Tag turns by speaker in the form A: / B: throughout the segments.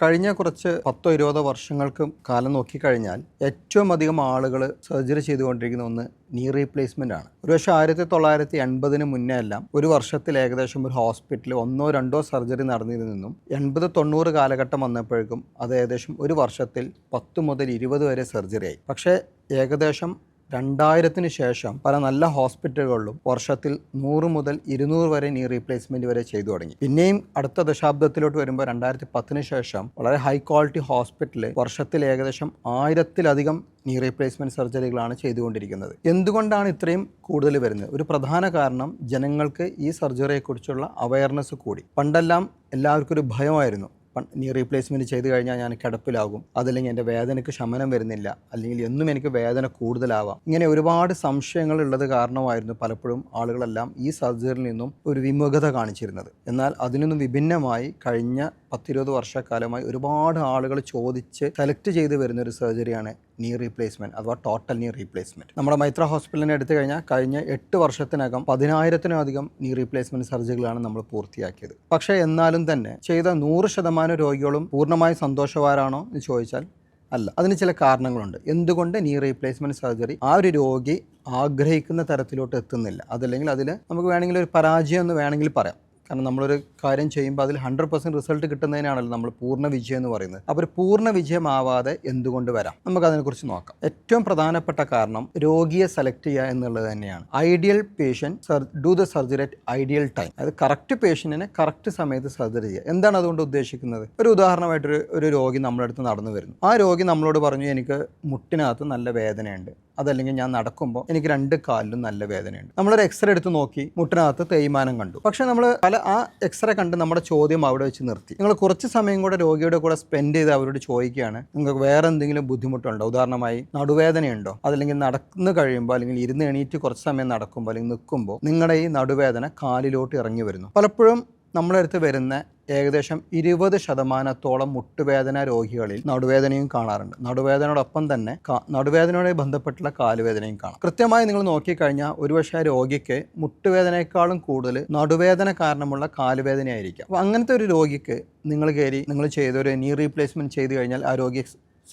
A: കഴിഞ്ഞ കുറച്ച് പത്തോ ഇരുപതോ വർഷങ്ങൾക്ക് കാലം നോക്കിക്കഴിഞ്ഞാൽ ഏറ്റവും അധികം ആളുകൾ സർജറി ചെയ്തുകൊണ്ടിരിക്കുന്ന ഒന്ന് നീ റീപ്ലേസ്മെന്റ് ആണ്. ഒരുപക്ഷെ ആയിരത്തി തൊള്ളായിരത്തി എൺപതിന് മുന്നേ എല്ലാം ഒരു വർഷത്തിൽ ഏകദേശം ഒരു ഹോസ്പിറ്റലിൽ ഒന്നോ രണ്ടോ സർജറി നടന്നിരുന്നെന്നും എൺപത് തൊണ്ണൂറ് കാലഘട്ടം വന്നപ്പോഴേക്കും അത് ഏകദേശം ഒരു വർഷത്തിൽ പത്ത് മുതൽ ഇരുപത് വരെ സർജറി ആയി. പക്ഷേ ഏകദേശം രണ്ടായിരത്തിന് ശേഷം പല നല്ല ഹോസ്പിറ്റലുകളിലും വർഷത്തിൽ നൂറ് മുതൽ ഇരുന്നൂറ് വരെ നീ റീപ്ലേസ്മെന്റ് വരെ ചെയ്തു തുടങ്ങി. പിന്നെയും അടുത്ത ദശാബ്ദത്തിലോട്ട് വരുമ്പോൾ രണ്ടായിരത്തി പത്തിന് ശേഷം വളരെ ഹൈ ക്വാളിറ്റി ഹോസ്പിറ്റലിൽ വർഷത്തിൽ ഏകദേശം ആയിരത്തിലധികം നീ റീപ്ലേസ്മെന്റ് സർജറികളാണ് ചെയ്തുകൊണ്ടിരിക്കുന്നത്. എന്തുകൊണ്ടാണ് ഇത്രയും കൂടുതൽ വരുന്നത്? ഒരു പ്രധാന കാരണം ജനങ്ങൾക്ക് ഈ സർജറിയെക്കുറിച്ചുള്ള അവയർനെസ് കൂടി. പണ്ടെല്ലാം എല്ലാവർക്കും ഒരു ഭയമായിരുന്നു. നീ റീപ്ലേസ്മെന്റ് ചെയ്ത് കഴിഞ്ഞാൽ ഞാൻ കിടപ്പിലാകും. അതല്ലെങ്കിൽ എന്റെ വേദനയ്ക്ക് ശമനം വരുന്നില്ല. അല്ലെങ്കിൽ എന്നും എനിക്ക് വേദന കൂടുതലാവാം. ഇങ്ങനെ ഒരുപാട് സംശയങ്ങൾ ഉള്ളത് കാരണമായിരുന്നു പലപ്പോഴും ആളുകളെല്ലാം ഈ സർജറിയിൽ നിന്നും ഒരു വിമുഖത കാണിച്ചിരുന്നത്. എന്നാൽ അതിൽ നിന്നും വിഭിന്നമായി കഴിഞ്ഞ പത്തിരുപത് വർഷക്കാലമായി ഒരുപാട് ആളുകൾ ചോദിച്ച് സെലക്ട് ചെയ്ത് വരുന്ന ഒരു സർജറിയാണ് നീ റീപ്ലേസ്മെന്റ് അഥവാ ടോട്ടൽ നീ റീപ്ലേസ്മെന്റ് നമ്മുടെ മൈത്ര ഹോസ്പിറ്റലിനെ എടുത്തു കഴിഞ്ഞാൽ കഴിഞ്ഞ എട്ട് വർഷത്തിനകം പതിനായിരത്തിനധികം നീ റീപ്ലേസ്മെന്റ് സർജറികളാണ് നമ്മൾ പൂർത്തിയാക്കിയത്. പക്ഷേ എന്നാലും തന്നെ ചെയ്ത നൂറ് ശതമാനം രോഗികളും പൂർണമായും സന്തോഷവാരാണോ എന്ന് ചോദിച്ചാൽ അല്ല. അതിന് ചില കാരണങ്ങളുണ്ട്. എന്തുകൊണ്ട് നീ റീപ്ലേസ്മെന്റ് സർജറി ആ ഒരു രോഗി ആഗ്രഹിക്കുന്ന തരത്തിലോട്ട് എത്തുന്നില്ല? അതല്ലെങ്കിൽ അതിൽ നമുക്ക് വേണമെങ്കിൽ ഒരു പരാജയം എന്ന് വേണമെങ്കിൽ പറയാം. കാരണം നമ്മളൊരു കാര്യം ചെയ്യുമ്പോൾ അതിൽ ഹൺഡ്രഡ് പെർസെന്റ് റിസൾട്ട് കിട്ടുന്നതിനാണല്ലോ നമ്മൾ പൂർണ വിജയം എന്ന് പറയുന്നത്. അപ്പോൾ പൂർണ വിജയമാവാതെ എന്തുകൊണ്ട് വരാം? നമുക്കതിനെക്കുറിച്ച് നോക്കാം. ഏറ്റവും പ്രധാനപ്പെട്ട കാരണം രോഗിയെ സെലക്ട് ചെയ്യുക എന്നുള്ളത് തന്നെയാണ്. Ideal patient do the surgery at ideal time അതായത് കറക്റ്റ് പേഷ്യന്റിനെ കറക്റ്റ് സമയത്ത് സർജറി ചെയ്യുക. എന്താണ് അതുകൊണ്ട് ഉദ്ദേശിക്കുന്നത്? ഒരു ഉദാഹരണമായിട്ടൊരു ഒരു രോഗി നമ്മുടെ അടുത്ത് നടന്നു വരുന്നു. ആ രോഗി നമ്മളോട് പറഞ്ഞു എനിക്ക് മുട്ടിനകത്ത് നല്ല വേദനയുണ്ട്. അതല്ലെങ്കിൽ ഞാൻ നടക്കുമ്പോൾ എനിക്ക് രണ്ട് കാലിലും നല്ല വേദനയുണ്ട്. നമ്മളൊരു എക്സ്റേ എടുത്ത് നോക്കി മുട്ടിനകത്ത് തേയ്മാനം കണ്ടു. പക്ഷേ നമ്മൾ പല ആ എക്സ്റേ കണ്ട് നമ്മുടെ ചോദ്യം അവിടെ വെച്ച് നിർത്തി. നിങ്ങൾ കുറച്ച് സമയം കൂടെ രോഗിയുടെ കൂടെ സ്പെൻഡ് ചെയ്ത് അവരോട് ചോദിക്കുകയാണ്. നിങ്ങൾക്ക് വേറെ എന്തെങ്കിലും ബുദ്ധിമുട്ടുണ്ടോ? ഉദാഹരണമായി നടുവേദനയുണ്ടോ? അതല്ലെങ്കിൽ നടന്നു കഴിയുമ്പോൾ അല്ലെങ്കിൽ ഇരുന്ന് എണീറ്റ് കുറച്ച് സമയം നടക്കുമ്പോൾ അല്ലെങ്കിൽ നിൽക്കുമ്പോൾ നിങ്ങളുടെ ഈ നടുവേദന കാലിലോട്ട് ഇറങ്ങി വരുന്നു. പലപ്പോഴും നമ്മുടെ അടുത്ത് വരുന്ന ഏകദേശം ഇരുപത് ശതമാനത്തോളം മുട്ടുവേദന രോഗികളിൽ നടുവേദനയും കാണാറുണ്ട്. നടുവേദനയോടൊപ്പം തന്നെ നടുവേദനയുമായി ബന്ധപ്പെട്ടുള്ള കാലുവേദനയും കാണാം. കൃത്യമായി നിങ്ങൾ നോക്കിക്കഴിഞ്ഞാൽ ഒരുപക്ഷെ ആ രോഗിക്ക് മുട്ടുവേദനയെക്കാളും കൂടുതൽ നടുവേദന കാരണമുള്ള കാലുവേദനയായിരിക്കാം. അപ്പോൾ അങ്ങനത്തെ ഒരു രോഗിക്ക് നിങ്ങൾ കയറി നിങ്ങൾ ചെയ്തൊരു നീ റീപ്ലേസ്മെന്റ് ചെയ്ത് കഴിഞ്ഞാൽ ആ രോഗി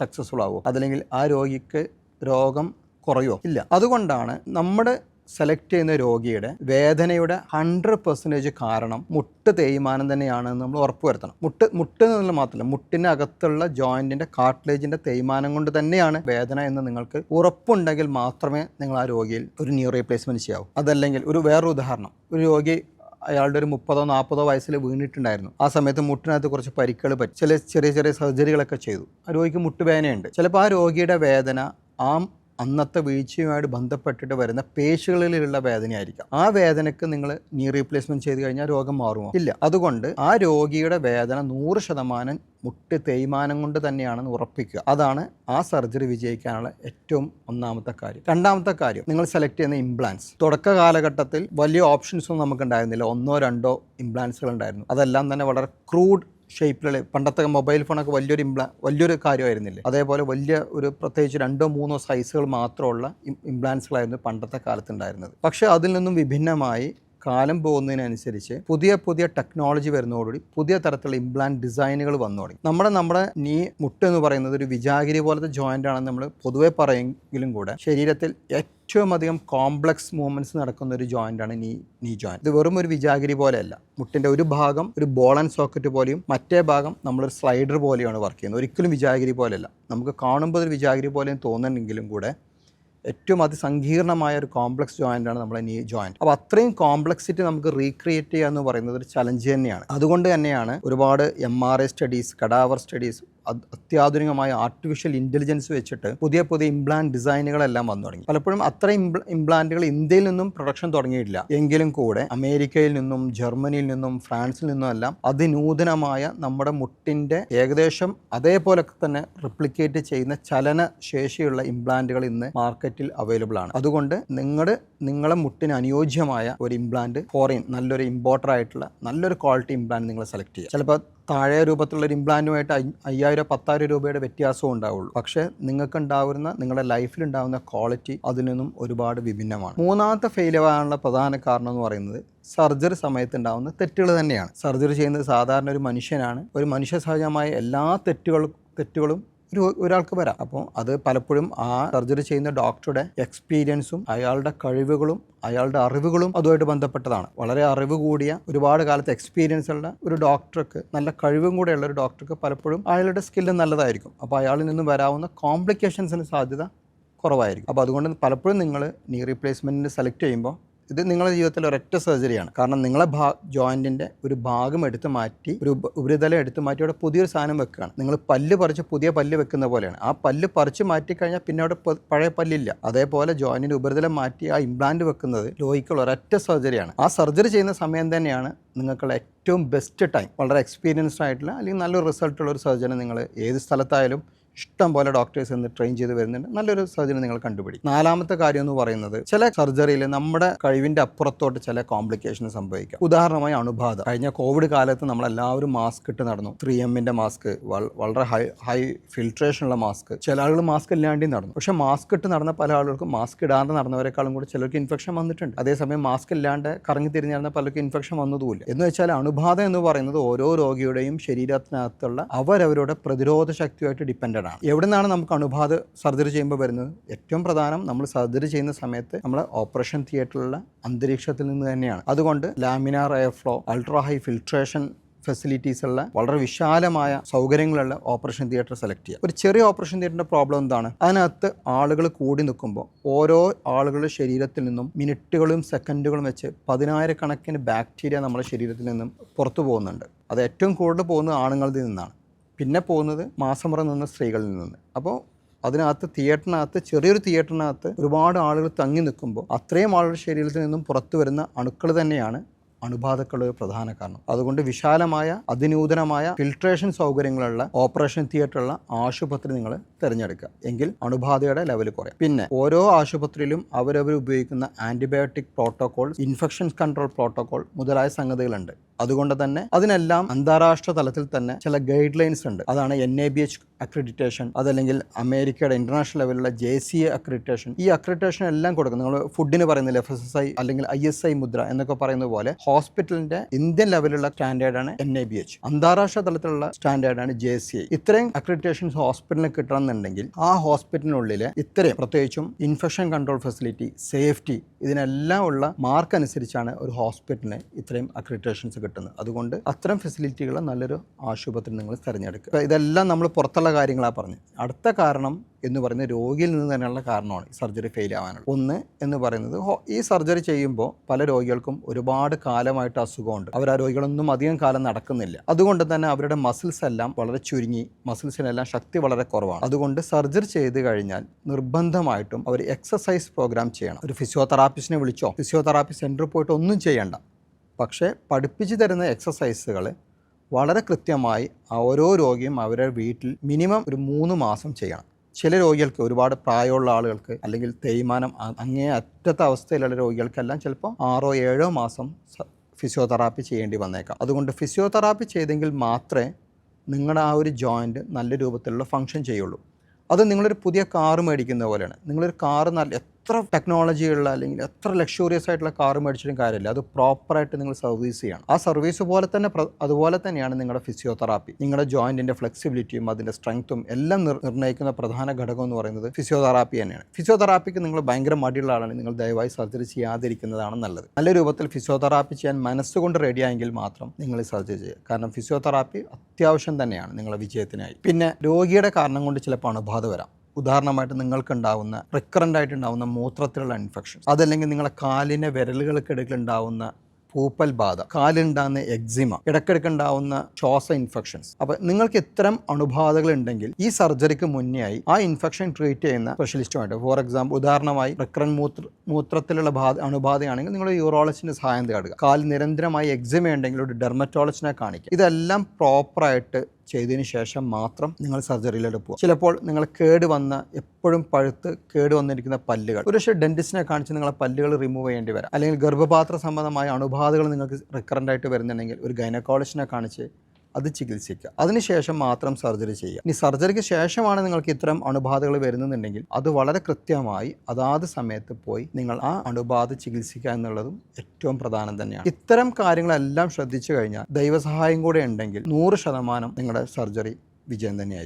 A: സക്സസ്ഫുൾ ആവുമോ? അതല്ലെങ്കിൽ ആ രോഗിക്ക് രോഗം കുറയോ ഇല്ല. അതുകൊണ്ടാണ് നമ്മുടെ സെലക്ട് ചെയ്യുന്ന രോഗിയുടെ വേദനയുടെ ഹൺഡ്രഡ് പെർസെന്റേജ് കാരണം മുട്ട് തേയ്മാനം തന്നെയാണ് നമ്മൾ ഉറപ്പുവരുത്തണം. മുട്ട് മുട്ട് എന്നുള്ള മാത്രമല്ല മുട്ടിനകത്തുള്ള ജോയിന്റിന്റെ കാർട്ടിലേജിന്റെ തേയ്മാനം കൊണ്ട് തന്നെയാണ് വേദന എന്ന് നിങ്ങൾക്ക് ഉറപ്പുണ്ടെങ്കിൽ മാത്രമേ നിങ്ങൾ ആ രോഗിയിൽ ഒരു ന്യൂ റീപ്ലേസ്മെന്റ് ചെയ്യാവൂ. അതല്ലെങ്കിൽ ഒരു വേറൊരു ഉദാഹരണം. ഒരു രോഗി അയാളുടെ ഒരു മുപ്പതോ നാൽപ്പതോ വയസ്സിൽ വീണിട്ടുണ്ടായിരുന്നു. ആ സമയത്ത് മുട്ടിനകത്ത് കുറച്ച് പരിക്കുകൾ പറ്റി ചില ചെറിയ ചെറിയ സർജറികളൊക്കെ ചെയ്തു. ആ രോഗിക്ക് മുട്ടുവേദനയുണ്ട്. ചിലപ്പോൾ ആ രോഗിയുടെ വേദന ആ അന്നത്തെ വീഴ്ചയുമായിട്ട് ബന്ധപ്പെട്ടിട്ട് വരുന്ന പേശികളിലുള്ള വേദനയായിരിക്കാം. ആ വേദനക്ക് നിങ്ങൾ നീ റീപ്ലേസ്മെന്റ് ചെയ്ത് കഴിഞ്ഞാൽ രോഗം മാറുമോ? ഇല്ല. അതുകൊണ്ട് ആ രോഗിയുടെ വേദന നൂറ് ശതമാനം മുട്ട് തേയ്മാനം കൊണ്ട് തന്നെയാണെന്ന് ഉറപ്പിക്കുക. അതാണ് ആ സർജറി വിജയിക്കാനുള്ള ഏറ്റവും ഒന്നാമത്തെ കാര്യം. രണ്ടാമത്തെ കാര്യം നിങ്ങൾ സെലക്ട് ചെയ്യുന്ന ഇംപ്ലാൻസ് തുടക്ക കാലഘട്ടത്തിൽ വലിയ ഓപ്ഷൻസ് ഒന്നും നമുക്ക് ഉണ്ടായിരുന്നില്ല ഒന്നോ രണ്ടോ ഇംപ്ലാൻസുകൾ ഉണ്ടായിരുന്നു. അതെല്ലാം തന്നെ വളരെ ക്രൂഡ് ഷേപ്പിലുള്ള പണ്ടത്തെ മൊബൈൽ ഫോണൊക്കെ വലിയൊരു ഇംപ്ലാ വലിയൊരു കാര്യമായിരുന്നില്ല? അതേപോലെ വലിയ ഒരു പ്രത്യേകിച്ച് രണ്ടോ മൂന്നോ സൈസുകൾ മാത്രമുള്ള ഇംപ്ലാൻസുകളായിരുന്നു പണ്ടത്തെ കാലത്തുണ്ടായിരുന്നത്. പക്ഷേ അതിൽ നിന്നും വിഭിന്നമായി കാലം പോകുന്നതിനനുസരിച്ച് പുതിയ പുതിയ ടെക്നോളജി വരുന്നതോടുകൂടി പുതിയ തരത്തിലുള്ള ഇംപ്ലാന്റ് ഡിസൈനുകൾ വന്നു തുടങ്ങി. നമ്മുടെ നമ്മുടെ നീ മുട്ട് എന്ന് പറയുന്നത് ഒരു വിജാഗിരി പോലത്തെ ജോയിന്റ് ആണെന്ന് നമ്മൾ പൊതുവെ പറയെങ്കിലും കൂടെ ശരീരത്തിൽ ഏറ്റവും അധികം കോംപ്ലക്സ് മൂവ്മെന്റ്സ് നടക്കുന്ന ഒരു ജോയിന്റ് ആണ് നീ നീ ജോയിന്റ് ഇത് വെറും ഒരു വിജാഗിരി പോലെയല്ല. മുട്ടിന്റെ ഒരു ഭാഗം ഒരു ബോൾ ആൻഡ് സോക്കറ്റ് പോലെയും മറ്റേ ഭാഗം നമ്മളൊരു സ്ലൈഡർ പോലെയാണ് വർക്ക് ചെയ്യുന്നത്. ഒരിക്കലും വിജാഗിരി പോലെയല്ല. നമുക്ക് കാണുമ്പോൾ ഒരു വിജാഗിരി പോലെയും തോന്നുന്നുണ്ടെങ്കിലും കൂടെ ഏറ്റവും അതിസങ്കീർണമായ ഒരു കോംപ്ലക്സ് ജോയിന്റ് ആണ് നമ്മുടെ നീ ജോയിന്റ് അപ്പോൾ അത്രയും കോംപ്ലക്സിറ്റി നമുക്ക് റീക്രിയേറ്റ് ചെയ്യുക എന്ന് പറയുന്നത് ഒരു ചലഞ്ച് തന്നെയാണ്. അതുകൊണ്ട് തന്നെയാണ് ഒരുപാട് M R I studies cadaver studies അത്യാധുനികമായ artificial intelligence വെച്ചിട്ട് പുതിയ പുതിയ ഇംപ്ലാന്റ് ഡിസൈനുകളെല്ലാം വന്നു തുടങ്ങി. പലപ്പോഴും അത്ര ഇംപ്ലാന്റുകൾ ഇന്ത്യയിൽ നിന്നും പ്രൊഡക്ഷൻ തുടങ്ങിയിട്ടില്ല. എങ്കിലും കൂടെ അമേരിക്കയിൽ നിന്നും ജർമ്മനിയിൽ നിന്നും ഫ്രാൻസിൽ നിന്നും എല്ലാം അതിനൂതനമായ നമ്മുടെ മുട്ടിന്റെ ഏകദേശം അതേപോലെ തന്നെ റിപ്ലിക്കേറ്റ് ചെയ്യുന്ന ചലന ശേഷിയുള്ള ഇംപ്ലാന്റുകൾ ഇന്ന് മാർക്കറ്റിൽ അവൈലബിൾ ആണ്. അതുകൊണ്ട് നിങ്ങളുടെ നിങ്ങളെ മുട്ടിന് അനുയോജ്യമായ ഒരു ഇംപ്ലാന്റ് ഫോറിൻ നല്ലൊരു ഇമ്പോർട്ടർ ആയിട്ടുള്ള നല്ലൊരു ക്വാളിറ്റി ഇംപ്ലാന്റ് നിങ്ങൾ സെലക്ട് ചെയ്യുക ചിലപ്പോൾ താഴെ രൂപത്തിലുള്ള ഒരു ഇംപ്ലാന്റുമായിട്ട് അയ്- അയ്യായിരം പത്തായിരം രൂപയുടെ വ്യത്യാസവും ഉണ്ടാവുള്ളൂ. പക്ഷേ നിങ്ങൾക്ക് ഉണ്ടാവുന്ന നിങ്ങളുടെ ലൈഫിൽ ഉണ്ടാകുന്ന ക്വാളിറ്റി അതിൽ നിന്നും ഒരുപാട് വിഭിന്നമാണ്. മൂന്നാമത്തെ ഫെയിലിയർ ആകാനുള്ള പ്രധാന കാരണം എന്ന് പറയുന്നത് സർജറി സമയത്ത് ഉണ്ടാകുന്ന തെറ്റുകൾ തന്നെയാണ്. സർജറി ചെയ്യുന്നത് സാധാരണ ഒരു മനുഷ്യനാണ്. ഒരു മനുഷ്യ സഹജമായ എല്ലാ തെറ്റുകളും തെറ്റുകളും ഒരു ഒരാൾക്ക് വരാം. അപ്പോൾ അത് പലപ്പോഴും ആ സർജറി ചെയ്യുന്ന ഡോക്ടറുടെ എക്സ്പീരിയൻസും അയാളുടെ കഴിവുകളും അയാളുടെ അറിവുകളും അതുമായിട്ട് ബന്ധപ്പെട്ടതാണ്. വളരെ അറിവ് കൂടിയ ഒരുപാട് കാലത്ത് എക്സ്പീരിയൻസ് ഉള്ള ഒരു ഡോക്ടർക്ക് നല്ല കഴിവും കൂടെയുള്ള ഒരു ഡോക്ടർക്ക് പലപ്പോഴും അയാളുടെ സ്കില്ല് നല്ലതായിരിക്കും. അപ്പോൾ അയാളിൽ നിന്ന് വരാവുന്ന കോംപ്ലിക്കേഷൻസിന് സാധ്യത കുറവായിരിക്കും. അപ്പോൾ അതുകൊണ്ട് പലപ്പോഴും നിങ്ങൾ നീ റീപ്ലേസ്മെന്റിന് സെലക്ട് ചെയ്യുമ്പോൾ ഇത് നിങ്ങളുടെ ജീവിതത്തിൽ ഒരൊറ്റ സർജറിയാണ് കാരണം നിങ്ങളെ ഭാ ജോയിന്റിന്റെ ഒരു ഭാഗം എടുത്ത് മാറ്റി ഒരു ഉപരിതലം എടുത്ത് മാറ്റി അവിടെ പുതിയൊരു സാധനം വെക്കുകയാണ്. നിങ്ങൾ പല്ല് പറിച്ച് പുതിയ പല്ല് വെക്കുന്ന പോലെയാണ്. ആ പല്ല് പറിച്ച് മാറ്റിക്കഴിഞ്ഞാൽ പിന്നെ അവിടെ പഴയ പല്ലില്ല. അതേപോലെ ജോയിന്റിന്റെ ഉപരിതലം മാറ്റി ആ ഇംപ്ലാന്റ് വെക്കുന്നത് ലോഹിക്കുള്ള ഒരൊറ്റ സർജറിയാണ് ആ സർജറി ചെയ്യുന്ന സമയം തന്നെയാണ് നിങ്ങൾക്കുള്ള ഏറ്റവും ബെസ്റ്റ് ടൈം വളരെ എക്സ്പീരിയൻസ്ഡ് ആയിട്ടുള്ള അല്ലെങ്കിൽ നല്ലൊരു റിസൾട്ടുള്ള ഒരു സർജനെ നിങ്ങൾ ഏത് സ്ഥലത്തായാലും ഇഷ്ടം പോലെ ഡോക്ടേഴ്സ് എന്ന് ട്രെയിൻ ചെയ്ത് വരുന്നുണ്ട്. നല്ലൊരു സർജറി നിങ്ങൾ കണ്ടുപിടിക്കും. നാലാമത്തെ കാര്യം എന്ന് പറയുന്നത് ചില സർജറിയിൽ നമ്മുടെ കഴിവിന്റെ അപ്പുറത്തോട്ട് ചില കോംപ്ലിക്കേഷൻ സംഭവിക്കാം. ഉദാഹരണമായി അണുബാധ. കഴിഞ്ഞ കോവിഡ് കാലത്ത് നമ്മളെല്ലാവരും മാസ്ക് ഇട്ട് നടന്നു. ത്രീ എമ്മിന്റെ മാസ്ക് വളരെ ഹൈ ഹൈ ഫിൽട്രേഷൻ ഉള്ള മാസ്ക് ചില ആളുകൾ മാസ്ക് ഇല്ലാണ്ടി നടന്നു. പക്ഷെ മാസ്ക് ഇട്ട് നടന്ന പല ആളുകൾക്കും മാസ്ക് ഇടാതെ നടന്നവരെക്കാളും കൂടി ചിലർക്ക് ഇൻഫെക്ഷൻ വന്നിട്ടുണ്ട്. അതേസമയം മാസ്ക് ഇല്ലാണ്ട് കറങ്ങി തിരിഞ്ഞ് നടന്ന പലർക്കും ഇൻഫെക്ഷൻ വന്നതുമില്ല. എന്ന് വെച്ചാൽ അണുബാധ എന്ന് പറയുന്നത് ഓരോ രോഗിയുടെയും ശരീരത്തിനകത്തുള്ള അവരവരുടെ പ്രതിരോധ ശക്തിയുമായിട്ട് ഡിപ്പെൻഡഡ് ആണ് എവിടെ നിന്നാണ് നമുക്ക് അണുബാധ സർജറി ചെയ്യുമ്പോൾ വരുന്നത്? ഏറ്റവും പ്രധാനം നമ്മൾ സർജറി ചെയ്യുന്ന സമയത്ത് നമ്മൾ ഓപ്പറേഷൻ തിയേറ്ററിലുള്ള അന്തരീക്ഷത്തിൽ നിന്ന് തന്നെയാണ്. അതുകൊണ്ട് laminar air flow ultra high filtration facilities ഉള്ള വളരെ വിശാലമായ സൗകര്യങ്ങളുള്ള ഓപ്പറേഷൻ തിയേറ്റർ സെലക്ട് ചെയ്യുക. ഒരു ചെറിയ ഓപ്പറേഷൻ തിയേറ്ററിന്റെ പ്രോബ്ലം എന്താണ്? അതിനകത്ത് ആളുകൾ കൂടി നിൽക്കുമ്പോൾ ഓരോ ആളുകളുടെ ശരീരത്തിൽ നിന്നും മിനിറ്റുകളും സെക്കൻഡുകളും വെച്ച് പതിനായിരക്കണക്കിന് ബാക്ടീരിയ നമ്മുടെ ശരീരത്തിൽ നിന്നും പുറത്തു പോകുന്നുണ്ട്. അത് ഏറ്റവും കൂടുതൽ പോകുന്നത് ആണുങ്ങളിൽ നിന്നാണ്. പിന്നെ പോകുന്നത് മാസമുറ നിന്ന സ്ത്രീകളിൽ നിന്ന്. അപ്പോൾ അതിനകത്ത് തിയേറ്ററിനകത്ത് ചെറിയൊരു തിയേറ്ററിനകത്ത് ഒരുപാട് ആളുകൾ തങ്ങി നിൽക്കുമ്പോൾ അത്രയും ആളുകളുടെ ശരീരത്തിൽ നിന്നും പുറത്തു വരുന്ന അണുക്കൾ തന്നെയാണ് അണുബാധക്കളുടെ ഒരു പ്രധാന കാരണം. അതുകൊണ്ട് വിശാലമായ അതിനൂതനമായ ഫിൽട്രേഷൻ സൗകര്യങ്ങളുള്ള ഓപ്പറേഷൻ തിയേറ്ററുള്ള ആശുപത്രി നിങ്ങൾ തിരഞ്ഞെടുക്കുക. എങ്കിൽ അണുബാധയുടെ ലെവൽ കുറയും. പിന്നെ ഓരോ ആശുപത്രിയിലും അവരവർ ഉപയോഗിക്കുന്ന antibiotic protocol infections control protocol മുതലായ സംഗതികളുണ്ട്. അതുകൊണ്ട് തന്നെ അതിനെല്ലാം അന്താരാഷ്ട്ര തലത്തിൽ തന്നെ ചില ഗൈഡ് ലൈൻസ് ഉണ്ട്. അതാണ് N A B H accreditation അതല്ലെങ്കിൽ അമേരിക്കയുടെ ഇന്റർനാഷണൽ ലെവലിലുള്ള ജെ സി എ അക്രഡിറ്റേഷൻ ഈ അക്രഡിറ്റേഷൻ എല്ലാം കൊടുക്കും നിങ്ങൾ ഫുഡിന് പറയുന്നില്ല എഫ് എസ് എസ് ഐ അല്ലെങ്കിൽ ഐ എസ് ഐ മുദ്ര എന്നൊക്കെ പറയുന്ന പോലെ ഹോസ്പിറ്റലിന്റെ ഇന്ത്യൻ ലെവലിലുള്ള സ്റ്റാൻഡേർഡാണ് എൻ ഐ ബി എച്ച് അന്താരാഷ്ട്ര തലത്തിലുള്ള സ്റ്റാൻഡേർഡാണ് ജെ സി ഐ ഇത്രയും അക്രഡിറ്റേഷൻസ് ഹോസ്പിറ്റലിന് കിട്ടണമെന്നുണ്ടെങ്കിൽ ആ ഹോസ്പിറ്റലിനുള്ളിൽ ഇത്രയും പ്രത്യേകിച്ചും ഇൻഫെക്ഷൻ കൺട്രോൾ ഫെസിലിറ്റി സേഫ്റ്റി ഇതിനെല്ലാം ഉള്ള മാർക്ക് അനുസരിച്ചാണ് ഒരു ഹോസ്പിറ്റലിന് ഇത്രയും അക്രഡിറ്റേഷൻസ് കിട്ടുന്നത്. അതുകൊണ്ട് അത്തരം ഫെസിലിറ്റികൾ നല്ലൊരു ആശുപത്രി നിങ്ങൾ തിരഞ്ഞെടുക്കുക. ഇതെല്ലാം നമ്മൾ പുറത്തുള്ള കാര്യങ്ങളാണ് പറഞ്ഞത്. അടുത്ത കാരണം എന്ന് പറയുന്നത് രോഗിയിൽ നിന്ന് തന്നെയുള്ള കാരണമാണ് സർജറി ഫെയിൽ ആവാനുള്ളത്. ഒന്ന് എന്ന് പറയുന്നത് ഈ സർജറി ചെയ്യുമ്പോൾ പല രോഗികൾക്കും ഒരുപാട് കാലമായിട്ട് അസുഖമുണ്ട്. അവർ ആ രോഗികളൊന്നും അധികം കാലം നടക്കുന്നില്ല. അതുകൊണ്ട് തന്നെ അവരുടെ മസിൽസ് എല്ലാം വളരെ ചുരുങ്ങി മസിൽസിനെല്ലാം ശക്തി വളരെ കുറവാണ്. അതുകൊണ്ട് സർജറി ചെയ്ത് കഴിഞ്ഞാൽ നിർബന്ധമായിട്ടും അവർ എക്സസൈസ് പ്രോഗ്രാം ചെയ്യണം. ഒരു ഫിസിയോതെറാപ്പിസ്റ്റിനെ വിളിച്ചോ ഫിസിയോതെറാപ്പി സെന്ററിൽ പോയിട്ട് ഒന്നും ചെയ്യണ്ട. പക്ഷേ പഠിപ്പിച്ചു തരുന്ന എക്സസൈസുകൾ വളരെ കൃത്യമായി ഓരോ രോഗിയും അവരുടെ വീട്ടിൽ മിനിമം ഒരു മൂന്ന് മാസം ചെയ്യണം. ചില രോഗികൾക്ക് ഒരുപാട് പ്രായമുള്ള ആളുകൾക്ക് അല്ലെങ്കിൽ തേയ്മാനം അങ്ങേ അറ്റത്തെ അവസ്ഥയിലുള്ള രോഗികൾക്കെല്ലാം ചിലപ്പോൾ ആറോ ഏഴോ മാസം ഫിസിയോതെറാപ്പി ചെയ്യേണ്ടി വന്നേക്കാം. അതുകൊണ്ട് ഫിസിയോതെറാപ്പി ചെയ്തെങ്കിൽ മാത്രമേ നിങ്ങളുടെ ആ ഒരു ജോയിന്റ് നല്ല രൂപത്തിലുള്ള ഫങ്ഷൻ ചെയ്യുള്ളൂ. അത് നിങ്ങളൊരു പുതിയ കാറ് മേടിക്കുന്ന പോലെയാണ്. നിങ്ങളൊരു കാറ് നല്ല എത്ര ടെക്നോളജിയുള്ള അല്ലെങ്കിൽ എത്ര ലക്ഷൂറിയസ് ആയിട്ടുള്ള കാർ മേടിച്ചിട്ടും കാര്യമില്ല. അത് പ്രോപ്പറായിട്ട് നിങ്ങൾ സർവീസ് ചെയ്യണം. ആ സർവീസ് പോലെ തന്നെ അതുപോലെ തന്നെയാണ് നിങ്ങളുടെ ഫിസിയോതെറാപ്പി നിങ്ങളുടെ ജോയിന്റിന്റെ ഫ്ലെക്സിബിലിറ്റിയും അതിന്റെ സ്ട്രെങ്ത്തും എല്ലാം നിർണയിക്കുന്ന പ്രധാന ഘടകം എന്ന് പറയുന്നത് ഫിസിയോതെറാപ്പി തന്നെയാണ്. ഫിസിയോതെറാപ്പിക്ക് നിങ്ങൾ ഭയങ്കര മടിയുള്ള ആളാണ് നിങ്ങൾ ദയവായി സർജറി ചെയ്യാതിരിക്കുന്നതാണ് നല്ലത്. നല്ല രൂപത്തിൽ ഫിസിയോതെറാപ്പി ചെയ്യാൻ മനസ്സുകൊണ്ട് റെഡിയായെങ്കിൽ മാത്രം നിങ്ങൾ സർജറി ചെയ്യുക. കാരണം ഫിസിയോതെറാപ്പി അത്യാവശ്യം തന്നെയാണ് നിങ്ങളുടെ വിജയത്തിനായി. പിന്നെ രോഗിയുടെ കാരണം കൊണ്ട് ചിലപ്പോൾ അണുബാധ വരാം. ഉദാഹരണമായിട്ട് നിങ്ങൾക്കുണ്ടാവുന്ന റിക്കറന്റ് ആയിട്ടുണ്ടാവുന്ന മൂത്രത്തിലുള്ള ഇൻഫെക്ഷൻ അതല്ലെങ്കിൽ നിങ്ങളെ കാലിന്റെ വിരലുകൾക്കിടയിലുണ്ടാവുന്ന പൂപ്പൽ ബാധ കാലിലുണ്ടാകുന്ന എക്സിമ ഇടയ്ക്കിടയ്ക്ക് ഉണ്ടാവുന്ന ശ്വാസ ഇൻഫെക്ഷൻസ് അപ്പോൾ നിങ്ങൾക്ക് ഇത്തരം അണുബാധകൾ ഉണ്ടെങ്കിൽ ഈ സർജറിക്ക് മുന്നേ ആയി ആ ഇൻഫെക്ഷൻ ട്രീറ്റ് ചെയ്യുന്ന സ്പെഷ്യലിസ്റ്റുമായിട്ട് ഫോർ എക്സാമ്പിൾ ഉദാഹരണമായി റിക്രൻ മൂത്ര മൂത്രത്തിലുള്ള ബാധ അണുബാധയാണെങ്കിൽ നിങ്ങൾ യൂറോളജിന്റെ സഹായം തേടുക. കാൽ നിരന്തരമായി എക്സിമ ഉണ്ടെങ്കിൽ ഒരു ഡെർമറ്റോളജിനെ കാണിക്കുക. ഇതെല്ലാം പ്രോപ്പറായിട്ട് ചെയ്തതിന് ശേഷം മാത്രം നിങ്ങൾ സർജറിയിലോട്ട് പോകും ചിലപ്പോൾ നിങ്ങൾ കേട് വന്ന എപ്പോഴും പഴുത്ത് കേട് വന്നിരിക്കുന്ന പല്ലുകൾ. ഒരു പക്ഷേ ഡെന്റിസ്റ്റിനെ കാണിച്ച് നിങ്ങളെ പല്ലുകൾ റിമൂവ് ചെയ്യേണ്ടി വരാം. അല്ലെങ്കിൽ ഗർഭപാത്ര സംബന്ധമായ അണുബാധകൾ നിങ്ങൾക്ക് റിക്കറന്റ് ആയിട്ട് വരുന്നുണ്ടെങ്കിൽ ഒരു ഗൈനക്കോളജിനെ കാണിച്ച് അത് ചികിത്സിക്കുക. അതിനുശേഷം മാത്രം സർജറി ചെയ്യുക. ഇനി സർജറിക്ക് ശേഷമാണ് നിങ്ങൾക്ക് ഇത്തരം അണുബാധകൾ വരുന്നുണ്ടെങ്കിൽ അത് വളരെ കൃത്യമായി അതാത് സമയത്ത് പോയി നിങ്ങൾ ആ അണുബാധ ചികിത്സിക്കുക എന്നുള്ളതും ഏറ്റവും പ്രധാനം തന്നെയാണ്. ഇത്തരം കാര്യങ്ങളെല്ലാം ശ്രദ്ധിച്ചു കഴിഞ്ഞാൽ ദൈവസഹായം കൂടെ ഉണ്ടെങ്കിൽ നൂറ് ശതമാനം നിങ്ങളുടെ സർജറി വിജയം തന്നെയായിരിക്കും.